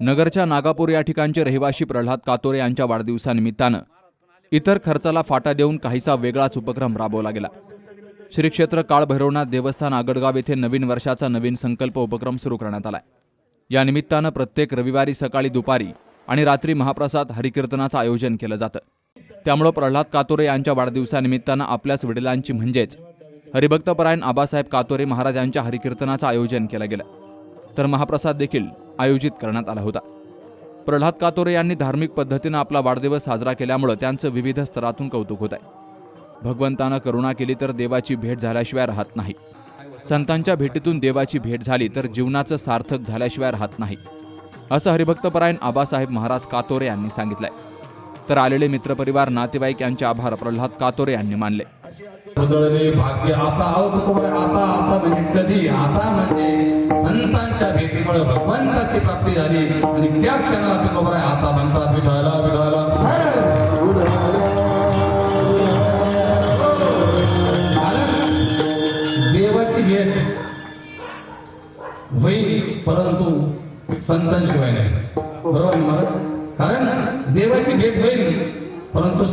नगरच्या नागापूर या ठिकाणचे रहिवाशी प्रल्हाद कातोरे यांच्या वाढदिवसानिमित्तानं इतर खर्चाला फाटा देऊन काहीसा वेगळाच उपक्रम राबवला गेला. श्री क्षेत्र काळभैरवनाथ देवस्थान आगडगाव येथे नवीन वर्षाचा नवीन संकल्प उपक्रम सुरू करण्यात आला या निमित्तानं प्रत्येक रविवारी सकाळी दुपारी आणि रात्री महाप्रसाद हरिकीर्तनाचं आयोजन केलं जातं. त्यामुळं प्रल्हाद कातोरे यांच्या वाढदिवसानिमित्तानं आपल्याच वडिलांची म्हणजेच हरिभक्तपरायण आबासाहेब कातोरे महाराजांच्या हरिकीर्तनाचं आयोजन केलं गेलं. तर महाप्रसाद देखील आयोजित करण्यात आला होता. प्रल्हाद कातोरे यांनी धार्मिक पद्धतीनं आपला वाढदिवस साजरा केल्यामुळं त्यांचं विविध स्तरातून कौतुक होत आहे भगवंतानं करुणा केली तर देवाची भेट झाल्याशिवाय राहत नाही. संतांच्या भेटीतून देवाची भेट झाली तर जीवनाचं सार्थक झाल्याशिवाय राहत नाही. असं हरिभक्तपरायण आबासाहेब महाराज कातोरे यांनी सांगितलंय. तर आलेले मित्रपरिवार नातेवाईक यांचे आभार प्रल्हाद कातोरे यांनी मानले. उजळले भाग्य आता आहो तुकोबरे आता आता म्हणजे कधी? आता म्हणजे संतांच्या भेटीमुळे भगवंताची प्राप्ती झाली. आणि त्या क्षणाला आहे आता म्हणतात विठायला विठायला देवाची भेट होईल परंतु संतांशिवाय नाही.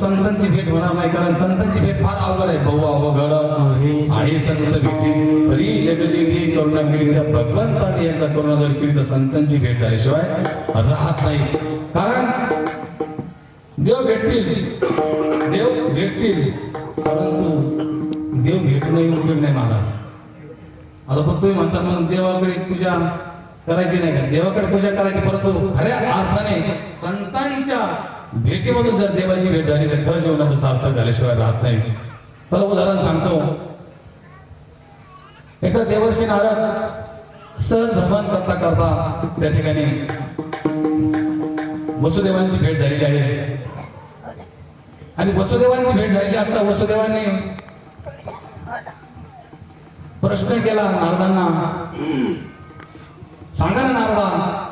संतांची भेट होणार नाही कारण संतांची भेट फार अवघड आहे. भाऊ अवघड. आहे संत भेटी. तरी जगजेठी करुणा केली त्या भगवंताने एकदा करुणा जर केली तर संतांची भेट झाल्याशिवाय राहत नाही. कारण देव भेटतील. देव भेटतील. परंतु देव भेटणं उपयोग नाही महाराज. आता फक्त तुम्ही म्हणता मग देवाकडे पूजा करायची नाही का? देवाकडे पूजा करायची परंतु खऱ्या अर्थाने संतांच्या भेटीमधून जर देवाची भेट झाली तर खरं जीवनाचं सार्थक झाल्याशिवाय राहत नाही. चला उदाहरण सांगतो. एकदा देवर्षी नारद सहज भ्रमण करता करता त्या ठिकाणी वसुदेवांची भेट झालेली आहे. आणि वसुदेवांची भेट झालेली असता वसुदेवांनी प्रश्न केला नारदांना सांगा ना नारदा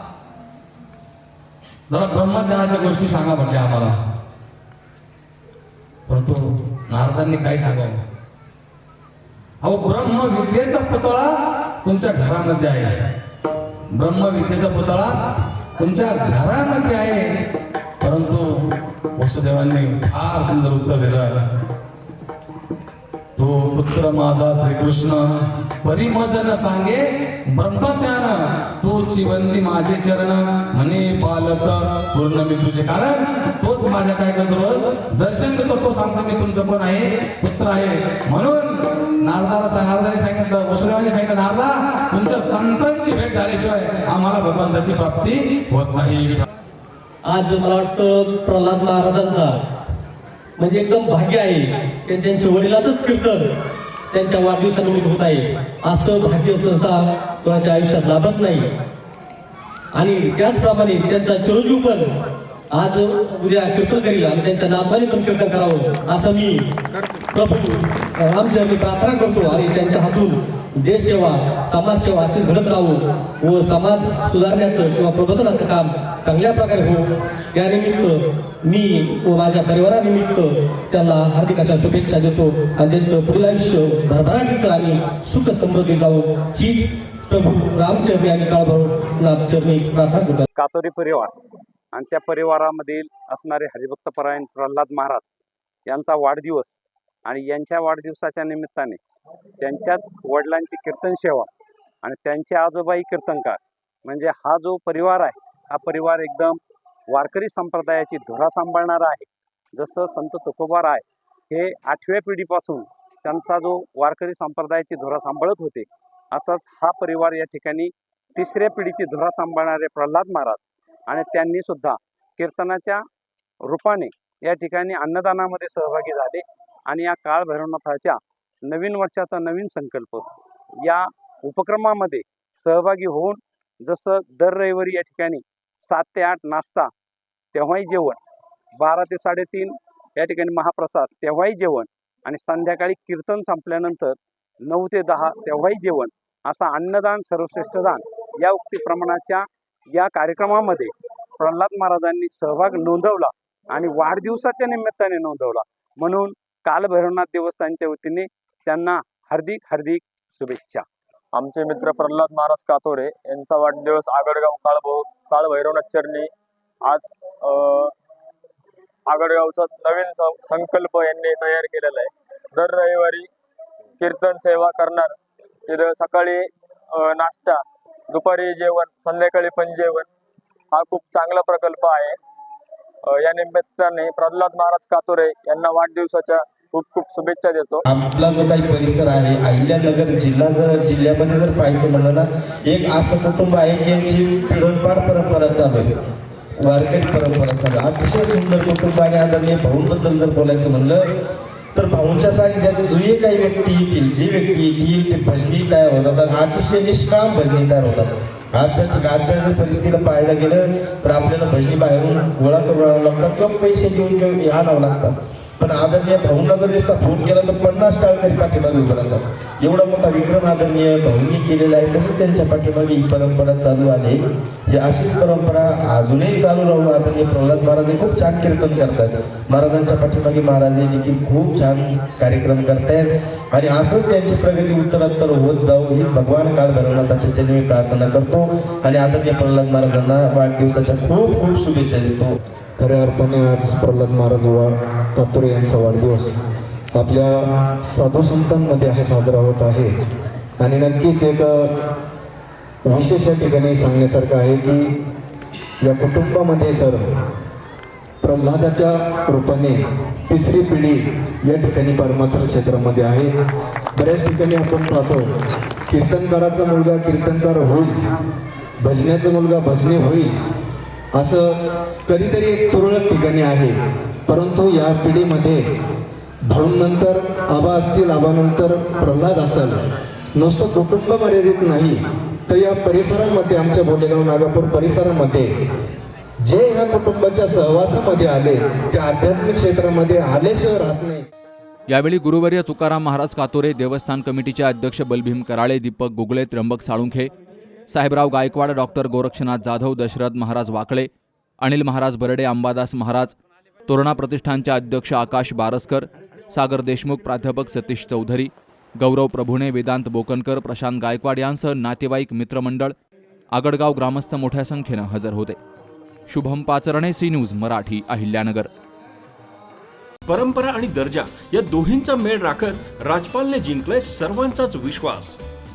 जरा ब्रह्मज्ञानाच्या गोष्टी सांगा म्हटल्या आम्हाला. परंतु नारदांनी काय सांगावं? अहो ब्रह्मविद्येचा पुतळा तुमच्या घरामध्ये आहे. ब्रह्मविद्येचा पुतळा तुमच्या घरामध्ये आहे. परंतु वसुदेवांनी फार सुंदर उत्तर दिलं. तो पुत्र माझा श्रीकृष्ण परिमजन सांगे ब्रह्मज्ञान तू चिवंदी माझे चरण म्हणे पालक पूर्ण मी तुझे कारण तोच माझ्या काय करतो दर्शन देतो तो सांगतो मी तुमचं पण आहे पुत्र आहे. म्हणून नारदाला नारदाने सांगितलं वसुदेवाने सांगितलं नारदा तुमच्या संतांची भेट झाल्याशिवाय आम्हाला भगवंताची प्राप्ती होत नाही. आज मला वाटतं प्रल्हाद महाराजांचा म्हणजे एकदम भाग्य आहे ते त्यांच्या वडिलाचंच कीर्तन त्यांच्या वाढदिवसानिमित्त होत आहे. असं भाग्य सहसा कोणाच्या आयुष्यात लाभत नाही. आणि त्याचप्रमाणे त्यांचा चिरंजीव पण आज उद्या कीर्तन करील आणि त्यांच्या नामाने पण कीर्तन करावं असं मी प्रभू रामचरणी प्रार्थना करतो आणि त्यांच्या हातून देशसेवा समाजसेवा अशीच घडत राहू व समाज सुधारण्याचं किंवा प्रबोधनाचं काम चांगल्या प्रकारे होऊ यानिमित्त मी व माझ्या परिवारानिमित्त त्यांना हार्दिक अशा शुभेच्छा देतो. आणि त्यांचं पुढील आयुष्य भरभराटीचं आणि सुख समृद्धी जाऊ हीच प्रभू रामचरणी आणि काळभरून चरणी प्रार्थना करतो. कातोरी परिवार आणि त्या परिवारामधील असणारे हरिभक्त परायण प्रल्हाद महाराज यांचा वाढदिवस आणि यांच्या वाढदिवसाच्या निमित्ताने त्यांच्याच वडिलांची कीर्तन सेवा आणि त्यांचे आजोबाई कीर्तनकार. म्हणजे हा जो परिवार आहे हा परिवार एकदम वारकरी संप्रदायाची धुरा सांभाळणारा आहे. जसं संत तुकोबा राय हे आठव्या पिढीपासून त्यांचा जो वारकरी संप्रदायाची धुरा सांभाळत होते असाच हा परिवार या ठिकाणी तिसऱ्या पिढीची धुरा सांभाळणारे प्रल्हाद महाराज आणि त्यांनी सुद्धा कीर्तनाच्या रूपाने या ठिकाणी अन्नदानामध्ये सहभागी झाले आणि या काळ भैरवनाथाच्या नवीन वर्षाचा नवीन संकल्प या उपक्रमामध्ये सहभागी होऊन जसं दर रविवारी या ठिकाणी सात ते आठ नाश्ता तेव्हाही जेवण. बारा ते साडेतीन या ठिकाणी महाप्रसाद तेव्हाही जेवण. आणि संध्याकाळी कीर्तन संपल्यानंतर नऊ ते दहा तेव्हाही जेवण. असा अन्नदान सर्वश्रेष्ठ दान या उक्तीप्रमाणाच्या या कार्यक्रमामध्ये प्रल्हाद महाराजांनी सहभाग नोंदवला आणि वाढदिवसाच्या निमित्ताने नोंदवला. म्हणून कालभैरवनाथ देवस्थानच्या वतीने त्यांना हार्दिक हार्दिक शुभेच्छा. आमचे मित्र प्रल्हाद महाराज कातोरे यांचा वाढदिवस आगडगाव काळ काळभैरवनाथ चरणी आज आगडगावचा नवीन सं- संकल्प यांनी तयार केलेला आहे. दर रविवारी कीर्तन सेवा करणार. तिथं सकाळी नाश्ता दुपारी जेवण संध्याकाळी पण जेवण. हा खूप चांगला प्रकल्प आहे. या निमित्ताने प्रल्हाद महाराज कातोरे यांना वाढदिवसाच्या खूप खूप शुभेच्छा देतो. आपला जो काही परिसर आहे अहिल्यानगर जिल्हा जर जिल्ह्यामध्ये जर पाहायचं म्हणलं ना एक असं कुटुंब आहे की यांची पिढोनपाड परंपरा चालू आहे. वारकरी परंपरा चालू आहे. अतिशय सुंदर कुटुंब आणि आदरणीय भाऊंबद्दल जर बोलायचं म्हणलं तर भाऊंच्या सानिध्यात जे काही व्यक्ती येतील. जी व्यक्ती येतील ते भजनी तयार होतात आणि अतिशय निष्काम भजनी तयार होतात. आजच्या आजच्या जर परिस्थितीला पाहायला गेलं तर आपल्याला भजनी बाहेरून गोळा करून आणावं लागतात किंवा पैसे देऊन घेऊन आणावं लागतात. पण आदरणीय भाऊंना जर नुसता फोन केला तर पन्नास टाळकरी पाठीमागे उभं राहतात. एवढा मोठा विक्रम आदरणीय भाऊंनी केलेला आहे तसं त्यांच्या पाठीमागे ही परंपरा चालू आहे. ही अशीच परंपरा अजूनही चालू राहू आदरणीय प्रल्हाद महाराज हे खूप छान कीर्तन करतात महाराजांच्या पाठीमागे महाराज हे देखील खूप छान कार्यक्रम करतायत. आणि असंच त्यांची प्रगती उत्तरोत्तर होत जाऊ ही भगवान काळ भरवनाथाच्या चरणी मी प्रार्थना करतो. आणि आदरणीय प्रल्हाद महाराजांना वाढदिवसाच्या खूप खूप शुभेच्छा देतो. खऱ्या अर्थाने आज प्रल्हाद महाराज वा कातुरे यांचा वाढदिवस आपल्या साधू संतांमध्ये हा साजरा होत आहे. आणि नक्कीच एक विशेष या ठिकाणी सांगण्यासारखं आहे की या कुटुंबामध्ये सर प्रल्हादाच्या रूपाने तिसरी पिढी या ठिकाणी परमात्र क्षेत्रामध्ये आहे. बऱ्याच ठिकाणी आपण पाहतो कीर्तनकाराचा मुलगा कीर्तनकार होईल भजण्याचा मुलगा भजने होईल असं कधीतरी एक तुरळक ठिकाणी आहे. परंतु या पिढीमध्ये भाऊंनंतर आबा असतील आबानंतर प्रल्हाद असेल. नुसतं कुटुंब मर्यादित नाही. तर या परिसरामध्ये आमच्या बोलेगाव नागापूर परिसरामध्ये जे ह्या कुटुंबाच्या सहवासामध्ये आले ते आध्यात्मिक क्षेत्रामध्ये आल्याशिवाय राहत नाही. यावेळी गुरुवर्य तुकाराम महाराज कातोरे देवस्थान कमिटीचे अध्यक्ष बलभीम कराळे दीपक गुगळे त्र्यंबक साळुंखे साहेबराव गायकवाड डॉक्टर गोरक्षनाथ जाधव दशरथ महाराज वाकळे अनिल महाराज बर्डे अंबादास महाराज तोरणा प्रतिष्ठानचे अध्यक्ष आकाश बारसकर सागर देशमुख प्राध्यापक सतीश चौधरी गौरव प्रभुणे वेदांत बोकनकर प्रशांत गायकवाड यांसह नातेवाईक मित्रमंडळ आगडगाव ग्रामस्थ मोठ्या संख्येनं हजर होते. Shubham Pacharne C news Marathi Ahilyanagar. परंपरा आणि दर्जा या दोहींचा मेळ राखत राजपालने जिंकलाय सर्वांचाच विश्वास.